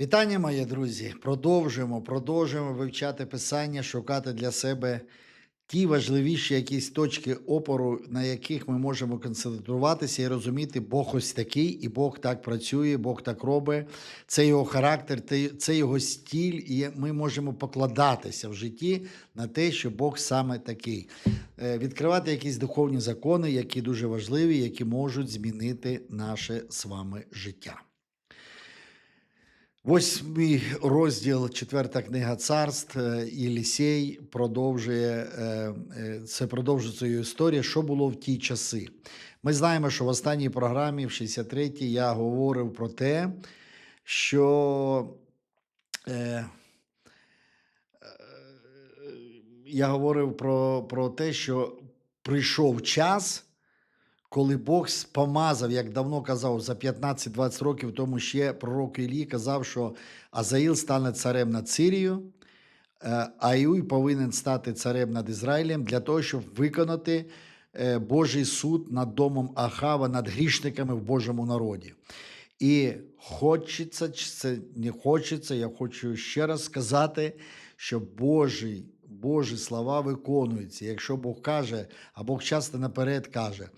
Вітання, мої друзі! Продовжуємо, продовжуємо вивчати писання, шукати для себе ті важливіші якісь точки опору, на яких ми можемо концентруватися і розуміти, Бог ось такий, і Бог так працює, Бог так робить. Це його характер, це його стіль, і ми можемо покладатися в житті на те, що Бог саме такий. Е, Відкривати якісь духовні закони, які дуже важливі, які можуть змінити наше з вами життя. Восьмий розділ, четверта книга царств, е, Єлісей продовжує е, е, це продовжує свою історію, що було в ті часи. Ми знаємо, що в останній програмі, в 63-й, я говорив про те, що е, е, я говорив про, про те, що прийшов час, коли Бог помазав, як давно казав, за 15-20 років тому ще пророк Іллі казав, що Азаїл стане царем над Сирією, е, а Іуй повинен стати царем над Ізраїлем для того, щоб виконати е, Божий суд над домом Ахава, над грішниками в Божому народі. І хочеться, це не хочеться, я хочу ще раз сказати, що Божий, Божі слова виконуються. Якщо Бог каже, а Бог часто наперед каже,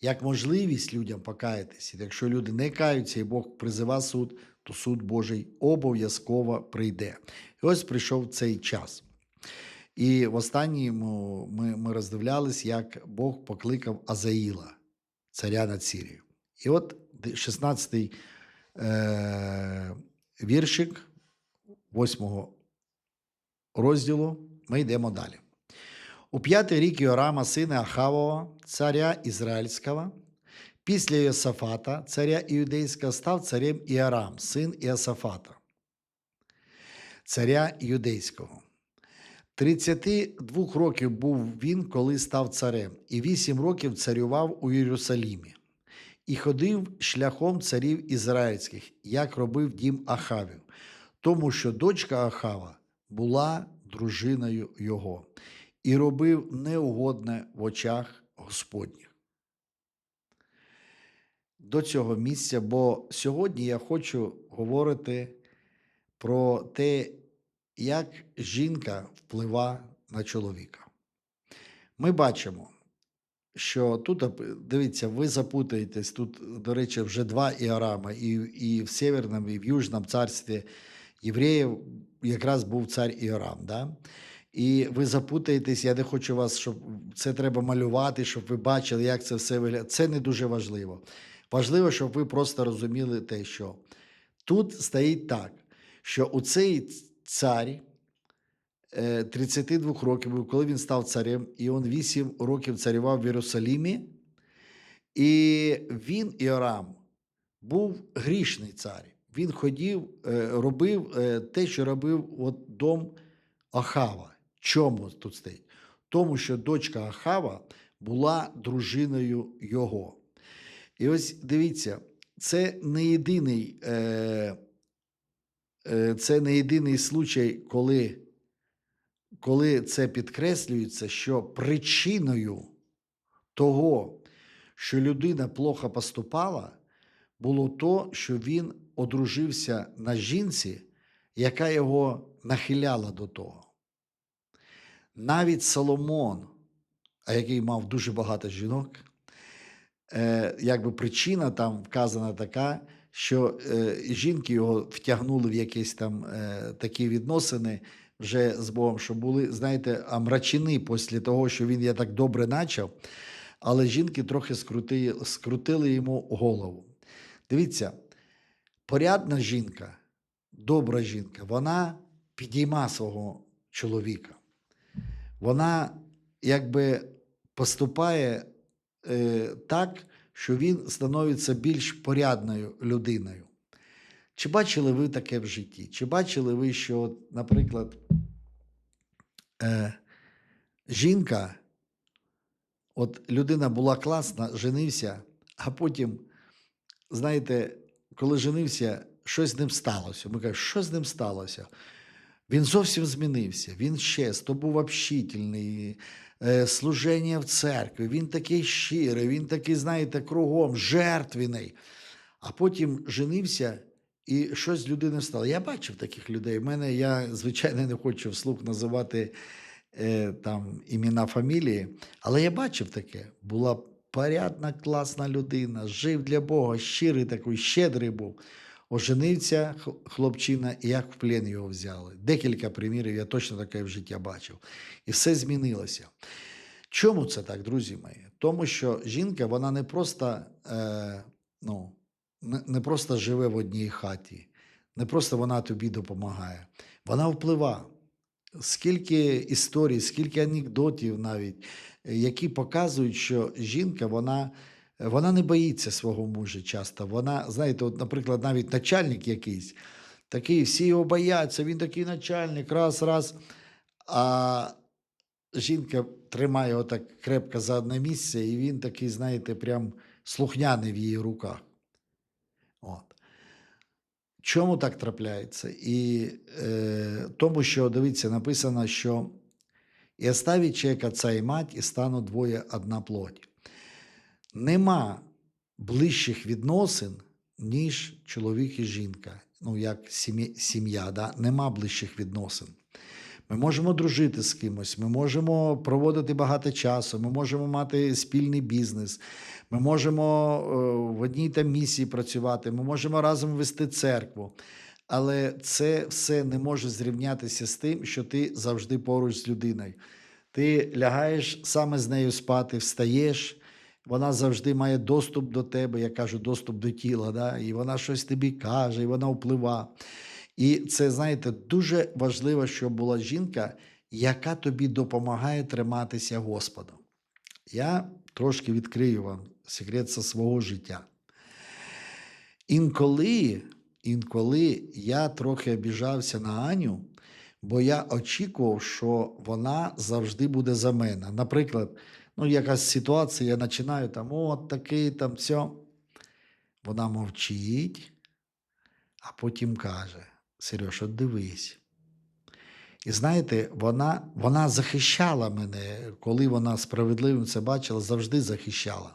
як можливість людям покаятися. Якщо люди не каються і Бог призива суд, то суд Божий обов'язково прийде. І ось прийшов цей час. І в останньому ми, ми роздивлялись, як Бог покликав Азаїла, царя над Сірією. І от 16-й е, віршик 8 розділу ми йдемо далі. У п'ятий рік Йорама, сина Ахавова, царя Ізраїльського, після Йосафата, царя Іудейського, став царем Іарам, син Іосафата, царя Юдейського. 32 років був він, коли став царем, і 8 років царював у Єрусалімі, і ходив шляхом царів ізраїльських, як робив дім Ахавів, тому що дочка Ахава була дружиною його, і робив неугодне в очах Господніх. До цього місця, бо сьогодні я хочу говорити про те, як жінка вплива на чоловіка. Ми бачимо, що тут, дивіться, ви запутаєтесь, тут, до речі, вже два іорама, і, і в Северному, і в Южному царстві євреїв якраз був цар Іорам. Да? І ви запутаєтесь, я не хочу вас, щоб це треба малювати, щоб ви бачили, як це все виглядає. Це не дуже важливо. Важливо, щоб ви просто розуміли те, що тут стоїть так, що у цей цар е, 32 років був, коли він став царем, і він 8 років царював в Єрусалімі, і він, Іорам, був грішний цар. Він ходів, е, робив е, те, що робив от дом Ахава. Чому тут стоїть? Тому що дочка Ахава була дружиною його. І ось дивіться, це не єдиний, е, е, це не єдиний случай, коли, коли це підкреслюється, що причиною того, що людина плохо поступала, було то, що він одружився на жінці, яка його нахиляла до того. Навіть Соломон, а який мав дуже багато жінок, е, якби причина там вказана така, що е, жінки його втягнули в якісь там е, такі відносини вже з Богом, що були, знаєте, омрачені після того, що він я так добре начав, але жінки трохи скрутили, скрутили йому голову. Дивіться, порядна жінка, добра жінка, вона підійма свого чоловіка. Вона якби поступає е, так, що він становиться більш порядною людиною. Чи бачили ви таке в житті? Чи бачили ви, що, наприклад, е, жінка, от людина була класна, женився, а потім, знаєте, коли женився, щось з ним сталося. Ми кажемо, що з ним сталося? Він зовсім змінився. Він щез, то був общительний, е, служення в церкві. Він такий щирий, він такий, знаєте, кругом жертвений. А потім женився, і щось з людини стало. Я бачив таких людей. В мене я, звичайно, не хочу вслух називати е, там імена фамілії, але я бачив таке. Була порядна, класна людина, жив для Бога, щирий такий, щедрий був. Оженився хлопчина, і як в плен його взяли. Декілька примірів я точно таке в життя бачив. І все змінилося. Чому це так, друзі мої? Тому що жінка, вона не просто, е, ну, не, просто живе в одній хаті, не просто вона тобі допомагає, вона впливає. Скільки історій, скільки анекдотів навіть, е, які показують, що жінка, вона, вона не боїться свого мужа часто. Вона, знаєте, от, наприклад, навіть начальник якийсь, такий, всі його бояться, він такий начальник, раз, раз. А жінка тримає його крепко за одне місце, і він такий, знаєте, прям слухняний в її руках. От. Чому так трапляється? І е, тому, що дивіться, написано, що і оставить чоловік отця і мать, і стануть двоє одна плоть. Нема ближчих відносин, ніж чоловік і жінка. Ну, як сім'я, да? нема ближчих відносин. Ми можемо дружити з кимось, ми можемо проводити багато часу, ми можемо мати спільний бізнес, ми можемо е, в одній там місії працювати, ми можемо разом вести церкву. Але це все не може зрівнятися з тим, що ти завжди поруч з людиною. Ти лягаєш саме з нею спати, встаєш, вона завжди має доступ до тебе, я кажу, доступ до тіла, да? і вона щось тобі каже, і вона впливає. І це, знаєте, дуже важливо, щоб була жінка, яка тобі допомагає триматися Господом. Я трошки відкрию вам секрет зі свого життя. Інколи, інколи я трохи обіжався на Аню, бо я очікував, що вона завжди буде за мене. Наприклад, ну, якась ситуація, я починаю там, от такий там все. Вона мовчить, а потім каже: Сереж, от дивись. І знаєте, вона, вона захищала мене, коли вона справедливим це бачила, завжди захищала.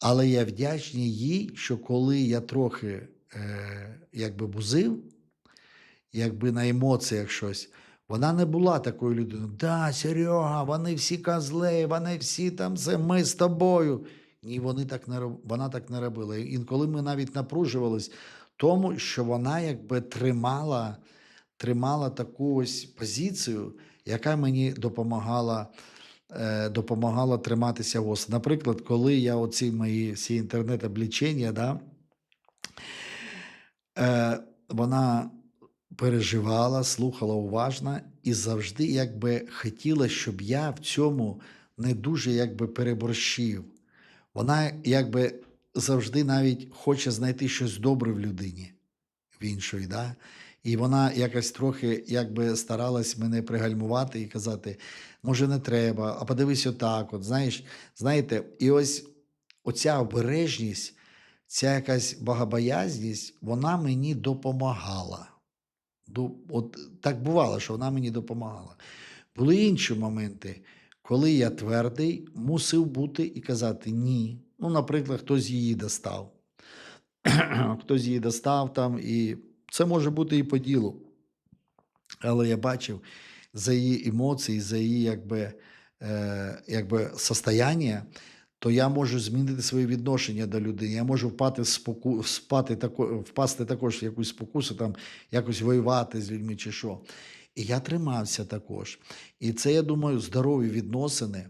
Але я вдячний їй, що коли я трохи е, якби бузив, якби на емоціях щось, вона не була такою людиною. Да, Серега, вони всі козли, вони всі там це ми з тобою. Ні, вони так не вона так не робила. Інколи ми навіть напружувались тому, що вона якби тримала, тримала таку ось позицію, яка мені допомагала, е, допомагала триматися Господа. Наприклад, коли я оці мої всі інтернет-облічення, да, е, вона переживала, слухала уважно і завжди якби хотіла, щоб я в цьому не дуже якби переборщив. Вона якби завжди навіть хоче знайти щось добре в людині в іншої. Да? І вона якось трохи якби старалась мене пригальмувати і казати, може, не треба, а подивись отак. От, знаєш, знаєте, і ось оця обережність, ця якась богобоязність, вона мені допомагала. Ду- От так бувало, що вона мені допомагала. Були інші моменти, коли я твердий, мусив бути і казати ні. Ну, наприклад, хтось її достав. хтось її достав там, і це може бути і по ділу. Але я бачив за її емоції, за її якби, е, якби состояння, то я можу змінити своє відношення до людини. Я можу впати в споку, впати тако, впасти також в якусь спокусу, там, якось воювати з людьми чи що. І я тримався також. І це, я думаю, здорові відносини,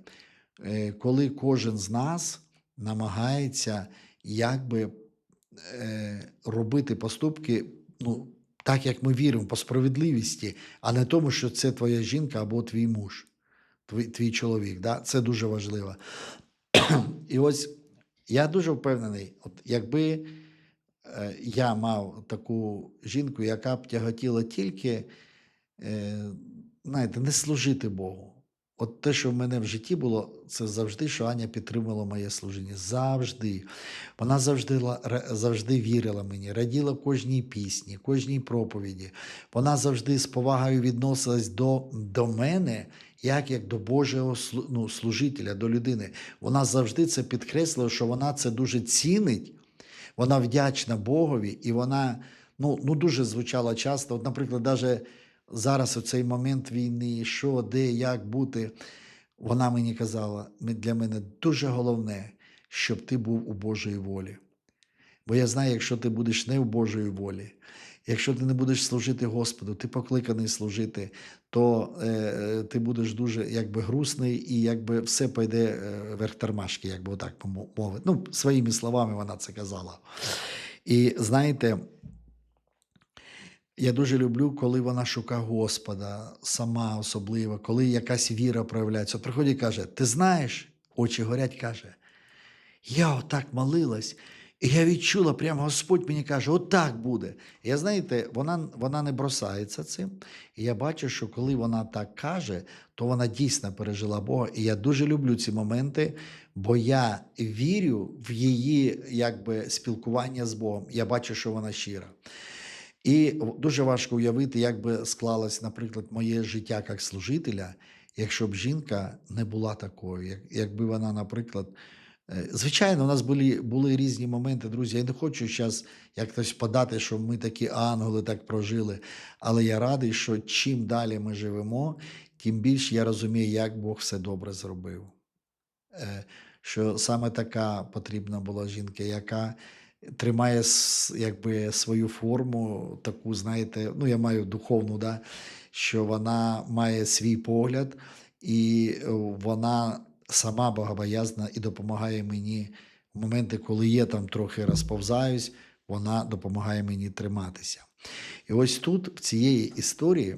е, коли кожен з нас намагається якби е, робити поступки, ну, так як ми віримо, по справедливості, а не тому, що це твоя жінка або твій муж, твій, твій чоловік. Да? Це дуже важливо. І ось я дуже впевнений, от якби е, я мав таку жінку, яка б тяготіла тільки, е, знаєте, не служити Богу. От те, що в мене в житті було, це завжди, що Аня підтримала моє служіння. Завжди. Вона завжди, завжди вірила мені, раділа кожній пісні, кожній проповіді. Вона завжди з повагою відносилась до, до мене, як, як до Божого ну, служителя, до людини. Вона завжди це підкреслила, що вона це дуже цінить, вона вдячна Богові, і вона ну, ну дуже звучала часто. От, наприклад, навіть зараз у цей момент війни, що, де, як бути, вона мені казала, для мене дуже головне, щоб ти був у Божої волі. Бо я знаю, якщо ти будеш не в Божої волі, якщо ти не будеш служити Господу, ти покликаний служити, то е, е, ти будеш дуже якби грустний і якби все пойде е, вверх тормашки, як би отак мовити. Ну, своїми словами вона це казала. І знаєте, я дуже люблю, коли вона шукає Господа сама особливо, коли якась віра проявляється. Приходить і каже: Ти знаєш, очі горять, каже, я отак молилась, і я відчула, прямо Господь мені каже, отак буде. Я знаєте, вона, вона не бросається цим. І я бачу, що коли вона так каже, то вона дійсно пережила Бога. І я дуже люблю ці моменти, бо я вірю в її якби, спілкування з Богом. Я бачу, що вона щира. І дуже важко уявити, як би склалось, наприклад, моє життя як служителя, якщо б жінка не була такою, якби вона, наприклад, е, звичайно, у нас були, були різні моменти, друзі. Я не хочу зараз як хтось подати, що ми такі ангели так прожили. Але я радий, що чим далі ми живемо, тим більше я розумію, як Бог все добре зробив. Е, Що саме така потрібна була жінка, яка тримає якби, свою форму, таку, знаєте, ну я маю духовну, да, що вона має свій погляд, і е, вона сама богобоязна і допомагає мені в моменти, коли я там трохи розповзаюсь, вона допомагає мені триматися. І ось тут, в цієї історії,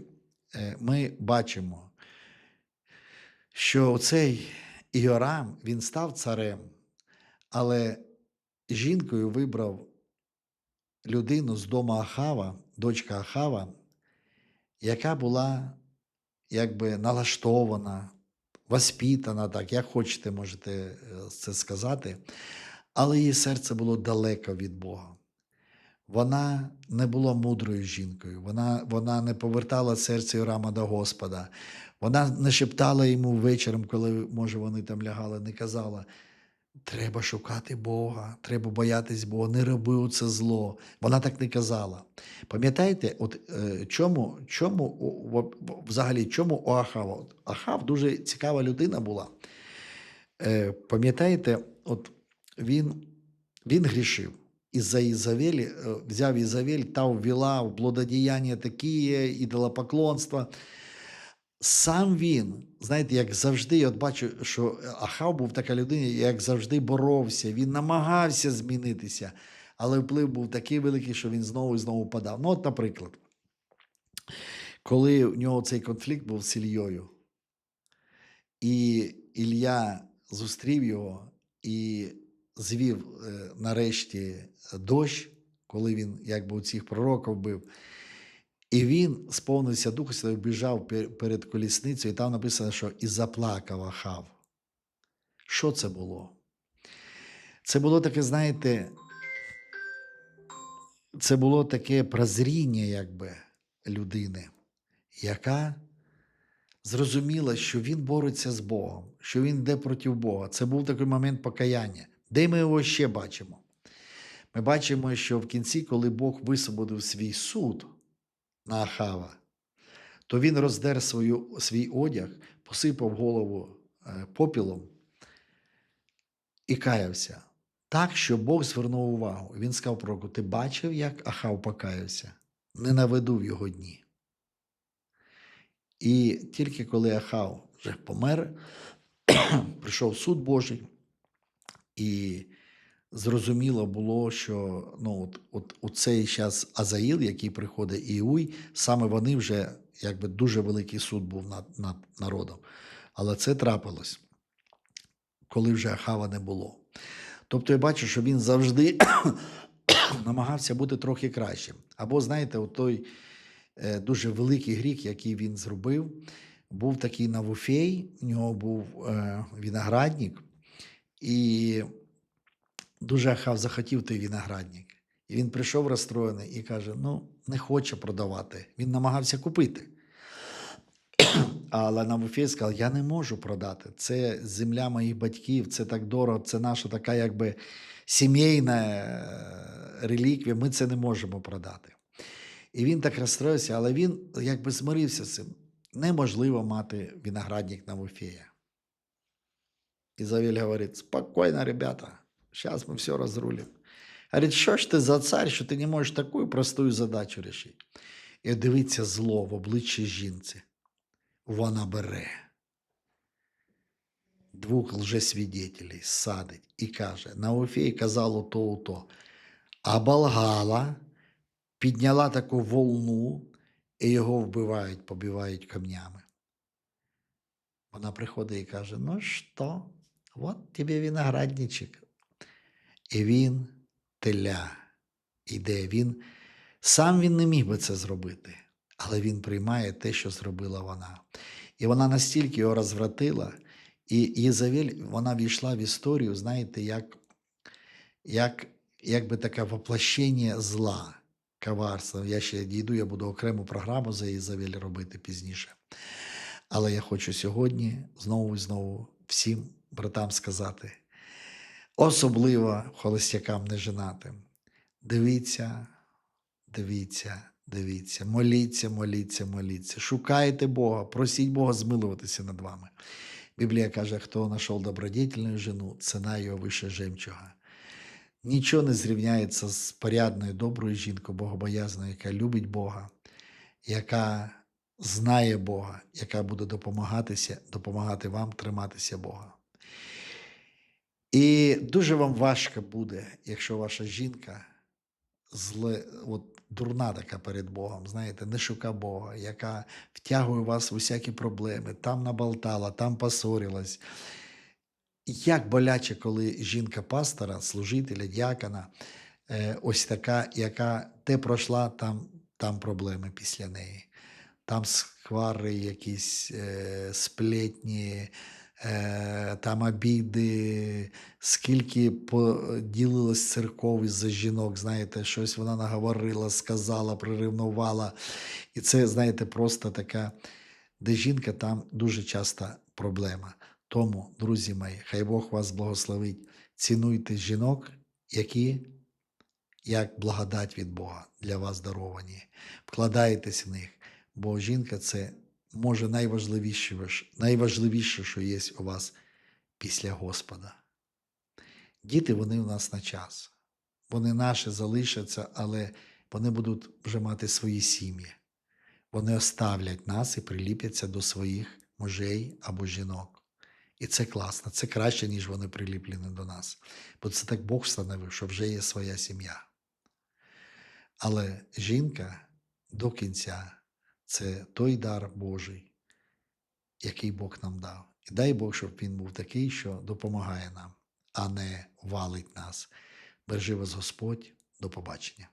е, ми бачимо, що цей Іорам він став царем, але жінкою вибрав людину з дому Ахава, дочка Ахава, яка була якби налаштована, воспітана, так, як хочете, можете е, це сказати, але її серце було далеко від Бога. Вона не була мудрою жінкою, вона, вона не повертала серце Рама до Господа. Вона не шептала йому вечором, коли, може, вони там лягали, не казала: треба шукати Бога, треба боятись Бога, не роби це зло. Вона так не казала. Пам'ятаєте, от е, чому, чому взагалі чому у Ахава? Ахав дуже цікава людина була. Е, пам'ятаєте, от він, він грішив. Із-за Ізавелі, е, взяв Ізавель та ввела в блудодіяння такі, ідолопоклонства. Сам він, знаєте, як завжди, от бачу, що Ахав був така людина, як завжди боровся, він намагався змінитися, але вплив був такий великий, що він знову і знову падав. Ну, от, наприклад, коли в нього цей конфлікт був з Ільєю, і Ілля зустрів його і звів е, нарешті дощ, коли він якби у цих пророків бив. І він сповнився Духа Святого, біжав перед колісницею, і там написано, що і заплакав Ахав. Що це було? Це було таке, знаєте, це було таке прозріння, якби, людини, яка зрозуміла, що він бореться з Богом, що він йде проти Бога. Це був такий момент покаяння. Де ми його ще бачимо? Ми бачимо, що в кінці, коли Бог висвободив свій суд на Ахава, то він роздер свою, свій одяг, посипав голову е, попілом і каявся. Так, що Бог звернув увагу. Він сказав пророку: Ти бачив, як Ахав покаявся? Не наведу в його дні. І тільки коли Ахав вже помер, прийшов суд Божий, і зрозуміло було, що ну, от, от, у цей час Азаїл, який приходить, і Іуй, саме вони вже якби дуже великий суд був над, над народом. Але це трапилось, коли вже Ахава не було. Тобто я бачу, що він завжди намагався бути трохи кращим. Або, знаєте, той е, дуже великий гріх, який він зробив, був такий Навуфей, у нього був е, виноградник, і дуже Ахав захотів той виноградник. І він прийшов розстроєний і каже: ну, не хоче продавати. Він намагався купити. Але Навуфей сказав: я не можу продати. Це земля моїх батьків, це так дорого, це наша така якби сімейна е, реліквія. Ми це не можемо продати. І він так розстроївся, але він якби змирився з цим. Неможливо мати виноградник на Вуфея. Изавель говорит, спокойно, ребята, сейчас мы все разрулим. Говорит, що ж ти за цар, що ти не можеш таку просту задачу рішити? І дивиться зло в обличчі жінці. Вона бере двох лжесвідетелей, садить і каже: Науфій казало то то. А Балгала підняла таку волну, і його вбивають, побивають камнями. Вона приходить і каже: Ну що, от тобі виноградничок. І він теля іде. Він сам він не міг би це зробити, але він приймає те, що зробила вона. І вона настільки його розвратила, і Єзавель, вона війшла в історію, знаєте, як, як, як би таке воплощення зла, коварства. Я ще дійду, я буду окрему програму за Єзавель робити пізніше. Але я хочу сьогодні знову і знову всім братам сказати, особливо холостякам неженатим, дивіться, дивіться, дивіться, моліться, моліться, моліться, шукайте Бога, просіть Бога змилуватися над вами. Біблія каже, хто знайшов добродетельну жену, ціна його вище жемчуга. Нічого не зрівняється з порядною, доброю жінкою, богобоязною, яка любить Бога, яка знає Бога, яка буде допомагатися, допомагати вам триматися Бога. І дуже вам важко буде, якщо ваша жінка зле, от, дурна така перед Богом, знаєте, не шука Бога, яка втягує вас в усякі проблеми, там наболтала, там посорилась. Як боляче, коли жінка пастора, служителя, дякона, е, ось така, яка те пройшла, там, там проблеми після неї. Там сквари, якісь е, сплетні, там обіди, скільки поділилось церков із-за жінок, знаєте, щось вона наговорила, сказала, приревнувала. І це, знаєте, просто така, де жінка, там дуже часто проблема. Тому, друзі мої, хай Бог вас благословить. Цінуйте жінок, які як благодать від Бога для вас даровані. Вкладайтесь в них, бо жінка це може найважливіше, найважливіше, що є у вас після Господа. Діти вони у нас на час. Вони наші залишаться, але вони будуть вже мати свої сім'ї. Вони оставлять нас і приліпляться до своїх мужей або жінок. І це класно, це краще, ніж вони приліплені до нас. Бо це так Бог встановив, що вже є своя сім'я. Але жінка до кінця це той дар Божий, який Бог нам дав. І дай Бог, щоб він був такий, що допомагає нам, а не валить нас. Бережи вас Господь. До побачення.